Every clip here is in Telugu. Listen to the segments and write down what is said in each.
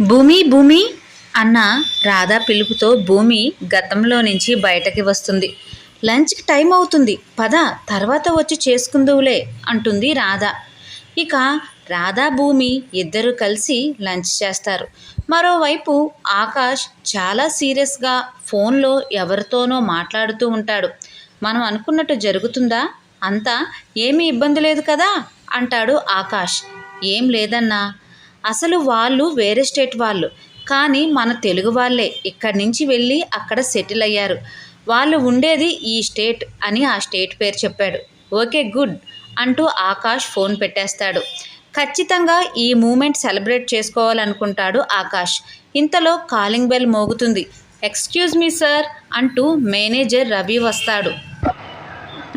భూమి భూమి అన్న రాధా పిలుపుతో భూమి గతంలో నుంచి బయటకి వస్తుంది. లంచ్కి టైం అవుతుంది. పద తర్వాత వచ్చి చేసుకుందువులే అంటుంది రాధా. ఇక రాధా భూమి ఇద్దరు కలిసి లంచ్ చేస్తారు. మరోవైపు ఆకాష్ చాలా సీరియస్గా ఫోన్లో ఎవరితోనో మాట్లాడుతూ ఉంటాడు. మనం అనుకున్నట్టు జరుగుతుందా? అంతా ఏమీ ఇబ్బంది లేదు కదా? అంటాడు ఆకాష్. ఏం లేదన్నా? అసలు వాళ్ళు వేరే స్టేట్ వాళ్ళు. కానీ మన తెలుగు వాళ్ళే. ఇక్కడి నుంచి వెళ్ళి అక్కడ సెటిల్ అయ్యారు. వాళ్ళు ఉండేది ఈ స్టేట్ అని ఆ స్టేట్ పేరు చెప్పాడు. ఓకే గుడ్ అంటూ ఆకాష్ ఫోన్ పెట్టేస్తాడు. ఖచ్చితంగా ఈ మూమెంట్ సెలబ్రేట్ చేసుకోవాలనుకుంటాడు ఆకాష్. ఇంతలో కాలింగ్ బెల్ మోగుతుంది. ఎక్స్క్యూజ్ మీ సార్ అంటూ మేనేజర్ రవి వస్తాడు.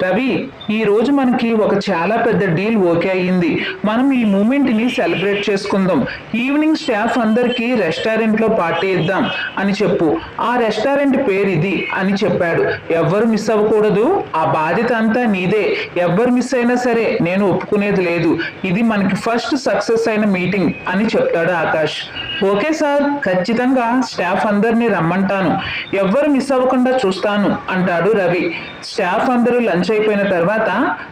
రవి ఈ రోజు మనకి ఒక చాలా పెద్ద డీల్ ఓకే అయ్యింది. మనం ఈ మూమెంట్ని సెలబ్రేట్ చేసుకుందాం. ఈవినింగ్ స్టాఫ్ అందరికీ రెస్టారెంట్లో పార్టీ ఇద్దాం అని చెప్పు. ఆ రెస్టారెంట్ పేరు ఇది అని చెప్పాడు. ఎవ్వరు మిస్ అవ్వకూడదు. ఆ బాధ్యత అంతా నీదే. ఎవ్వరు మిస్ అయినా సరే నేను ఒప్పుకునేది లేదు. ఇది మనకి ఫస్ట్ సక్సెస్ అయిన మీటింగ్ అని చెప్తాడు ఆకాష్. ఓకే సార్ ఖచ్చితంగా స్టాఫ్ అందరినీ రమ్మంటాను. ఎవ్వరు మిస్ అవ్వకుండా చూస్తాను అంటాడు రవి. స్టాఫ్ అందరూ లంచ్ అయిపోయిన తర్వాత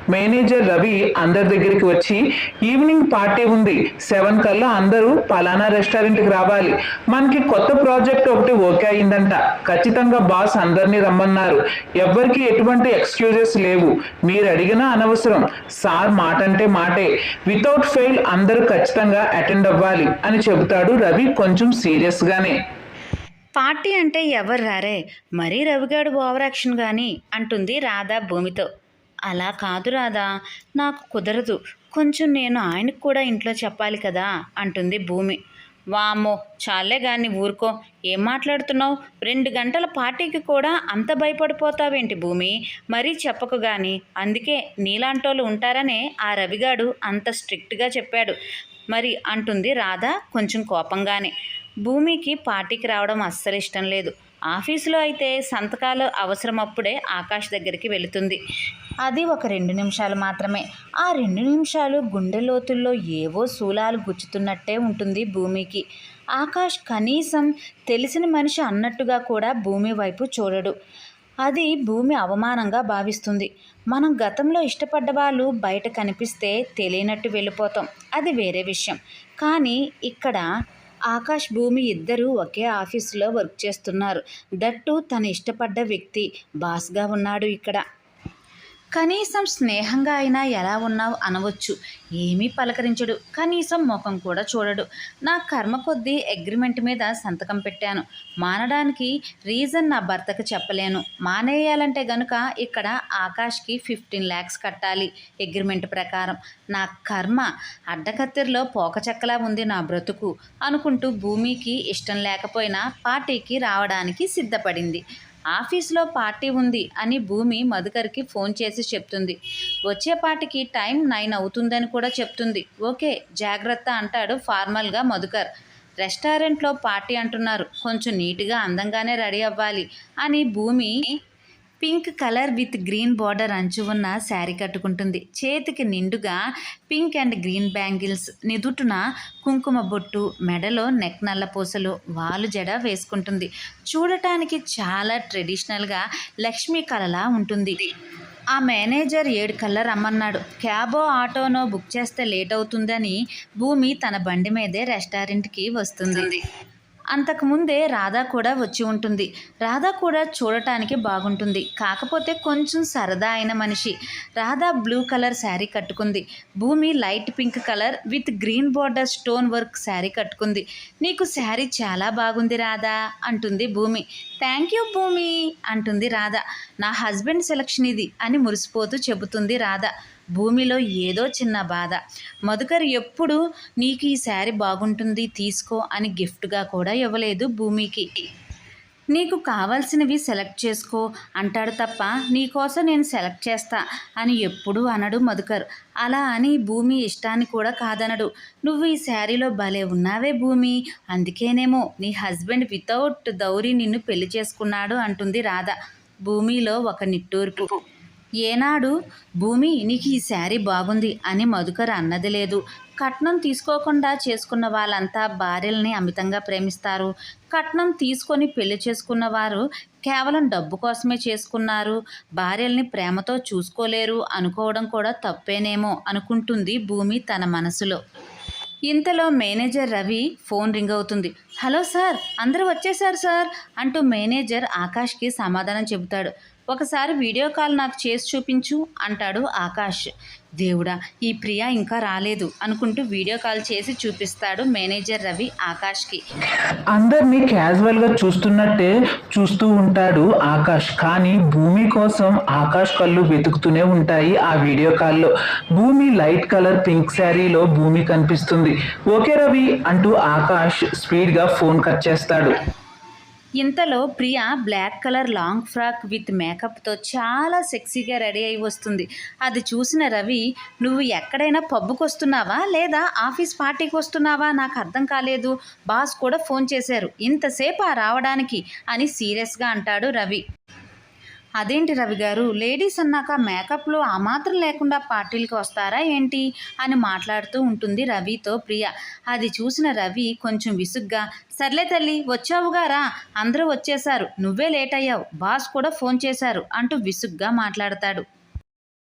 మేనేజర్ రవి అందరి దగ్గరికి వచ్చి ఈవినింగ్ పార్టీ ఉంది సెవెన్ కల్లా అందరూ పలానా రెస్టారెంట్కి రావాలి. మనకి కొత్త ప్రాజెక్ట్ ఒకటి ఓకే అయిందంట. ఖచ్చితంగా బాస్ అందరినీ రమ్మన్నారు. ఎవ్వరికి ఎటువంటి ఎక్స్క్యూజెస్ లేవు. మీరు అడిగినా అనవసరం. సార్ మాట అంటే మాటే. వితౌట్ ఫెయిల్ అందరూ ఖచ్చితంగా అటెండ్ అవ్వాలి అని చెబుతాడు రవి కొంచెం సీరియస్గానే. పార్టీ అంటే ఎవరు రారే? మరీ రవిగాడు ఓవరాక్షన్ కానీ అంటుంది రాధా భూమితో. అలా కాదు రాధా నాకు కుదరదు. కొంచెం నేను ఆయనకు కూడా ఇంట్లో చెప్పాలి కదా అంటుంది భూమి. వామ్మో చాలే గాని ఊరుకో. ఏం మాట్లాడుతున్నావు? రెండు గంటల పార్టీకి కూడా అంత భయపడిపోతావేంటి భూమి? మరీ చెప్పకు గాని. అందుకే నీలాంటోళ్ళు ఉంటారనే ఆ రవిగాడు అంత స్ట్రిక్ట్గా చెప్పాడు. మరి అంటుంది రాధ కొంచెం కోపంగానే. భూమికి పార్టీకి రావడం అస్సలు ఇష్టం లేదు. ఆఫీసులో అయితే సంతకాలు అవసరమప్పుడే ఆకాష్ దగ్గరికి వెళుతుంది. అది ఒక రెండు నిమిషాలు మాత్రమే. ఆ రెండు నిమిషాలు గుండె లోతుల్లో ఏవో శూలాలు గుచ్చుతున్నట్టే ఉంటుంది భూమికి. ఆకాష్ కనీసం తెలిసిన మనిషి అన్నట్టుగా కూడా భూమి వైపు చూడడు. అది భూమి అవమానంగా భావిస్తుంది. మనం గతంలో ఇష్టపడ్డ వాళ్ళు బయట కనిపిస్తే తెలియనట్టు వెళ్ళిపోతాం. అది వేరే విషయం. కానీ ఇక్కడ ఆకాష్ భూమి ఇద్దరూ ఒకే ఆఫీసులో వర్క్ చేస్తున్నారు. దట్టు తను ఇష్టపడ్డ వ్యక్తి. బాస్గా ఉన్నాడు ఇక్కడ. కనీసం స్నేహంగా అయినా ఎలా ఉన్నావు అనవచ్చు. ఏమీ పలకరించడు. కనీసం ముఖం కూడా చూడడు. నా కర్మ కొద్దీ అగ్రిమెంట్ మీద సంతకం పెట్టాను. మానడానికి రీజన్ నా భర్తకు చెప్పలేను. మానేయాలంటే గనుక ఇక్కడ ఆకాష్కి ఫిఫ్టీన్ ల్యాక్స్ కట్టాలి అగ్రిమెంట్ ప్రకారం. నా కర్మ అడ్డకత్తెరలో పోకచెక్కలా ఉంది నా బ్రతుకు అనుకుంటూ భూమికి ఇష్టం లేకపోయినా పార్టీకి రావడానికి సిద్ధపడింది. ఆఫీస్లో పార్టీ ఉంది అని భూమి మధుకర్కి ఫోన్ చేసి చెప్తుంది. వచ్చేపాటికి టైం నైన్ అవుతుందని కూడా చెప్తుంది. ఓకే జాగ్రత్త అంటాడు ఫార్మల్గా మధుకర్. రెస్టారెంట్లో పార్టీ అంటున్నారు. కొంచెం నీట్గా అందంగానే రెడీ అవ్వాలి అని Bhoomi pink colour with green border అంచు ఉన్న శారీ కట్టుకుంటుంది. చేతికి నిండుగా పింక్ అండ్ గ్రీన్ బ్యాంగిల్స్ నిదుటున కుంకుమ బొట్టు మెడలో నెక్ నల్ల పూసలు వాలు జడ వేసుకుంటుంది. చూడటానికి చాలా ట్రెడిషనల్గా లక్ష్మీ కళలా ఉంటుంది. ఆ మేనేజర్ ఏడు కల్లా రమ్మన్నాడు. క్యాబో ఆటోనో బుక్ చేస్తే లేట్ అవుతుందని భూమి తన బండి మీదే రెస్టారెంట్కి వస్తుంది. అంతకుముందే రాధా కూడా వచ్చి ఉంటుంది. రాధా కూడా చూడటానికి బాగుంటుంది. కాకపోతే కొంచెం సరదా అయిన మనిషి. రాధా బ్లూ కలర్ శారీ కట్టుకుంది. Bhoomi light pink colour with green border stone work sari కట్టుకుంది. నీకు శారీ చాలా బాగుంది రాధా అంటుంది భూమి. థ్యాంక్ యూ భూమి అంటుంది రాధ. నా హస్బెండ్ సెలక్షన్ ఇది అని మురిసిపోతూ చెబుతుంది రాధ. భూమిలో ఏదో చిన్న బాధ. మధుకర్ ఎప్పుడు నీకు ఈ శారీ బాగుంటుంది తీసుకో అని గిఫ్ట్గా కూడా ఇవ్వలేదు భూమికి. నీకు కావాల్సినవి సెలెక్ట్ చేసుకో అంటాడు తప్ప నీకోసం నేను సెలెక్ట్ చేస్తా అని ఎప్పుడూ అనడు మధుకర్. అలా అని భూమి ఇష్టాన్ని కూడా కాదనడు. నువ్వు ఈ శారీలో భలే ఉన్నావే భూమి. అందుకేనేమో నీ హస్బెండ్ వితౌట్ దౌరి నిన్ను పెళ్ళి చేసుకున్నాడు అంటుంది రాధ. భూమిలో ఒక నిట్టూర్పు. ఏనాడు? భూమి నీకు ఈ శారీ బాగుంది అని మధుకర్ అన్నది లేదు. కట్నం తీసుకోకుండా చేసుకున్న వాళ్ళంతా భార్యల్ని అమితంగా ప్రేమిస్తారు. కట్నం తీసుకొని పెళ్ళి చేసుకున్న వారు కేవలం డబ్బు కోసమే చేసుకున్నారు. భార్యల్ని ప్రేమతో చూసుకోలేరు. అనుకోవడం కూడా తప్పేనేమో అనుకుంటుంది భూమి తన మనసులో. ఇంతలో మేనేజర్ రవి ఫోన్ రింగ్ అవుతుంది. హలో సార్ అందరూ వచ్చేసారు సార్ అంటూ మేనేజర్ ఆకాష్కి సమాధానం చెబుతాడు. ఒకసారి వీడియో కాల్ నాకు చేసి చూపించు అంటాడు ఆకాష్. దేవుడా ఈ ప్రియ ఇంకా రాలేదు అనుకుంటూ వీడియో కాల్ చేసి చూపిస్తాడు మేనేజర్ రవి ఆకాష్కి. అందరినీ క్యాజువల్గా చూస్తున్నట్టే చూస్తూ ఉంటాడు ఆకాష్. కానీ భూమి కోసం ఆకాష్ కళ్ళు వెతుకుతూనే ఉంటాయి ఆ వీడియో కాల్లో. భూమి లైట్ కలర్ పింక్ శారీలో భూమి కనిపిస్తుంది. ఓకే రవి అంటూ ఆకాష్ స్పీడ్గా ఫోన్ కట్ చేస్తాడు. ఇంతలో Priya black colour long frock with మేకప్తో చాలా సెక్సీగా రెడీ అయి వస్తుంది. అది చూసిన రవి నువ్వు ఎక్కడైనా పబ్బుకి వస్తున్నావా? లేదా ఆఫీస్ పార్టీకి వస్తున్నావా? నాకు అర్థం కాలేదు. బాస్ కూడా ఫోన్ చేశారు. ఇంతసేపు ఆ రావడానికి అని సీరియస్గా అంటాడు రవి. అదేంటి రవి గారు? లేడీస్ అన్నాక మేకప్లో ఆ మాత్రం లేకుండా పార్టీలకు వస్తారా ఏంటి? అని మాట్లాడుతూ ఉంటుంది రవితో ప్రియ. అది చూసిన రవి కొంచెం విసుగ్గా సర్లే తల్లి వచ్చావుగారా అందరూ వచ్చేశారు. నువ్వే లేట్ అయ్యావు. బాస్ కూడా ఫోన్ చేశారు అంటూ విసుగ్గా మాట్లాడతాడు.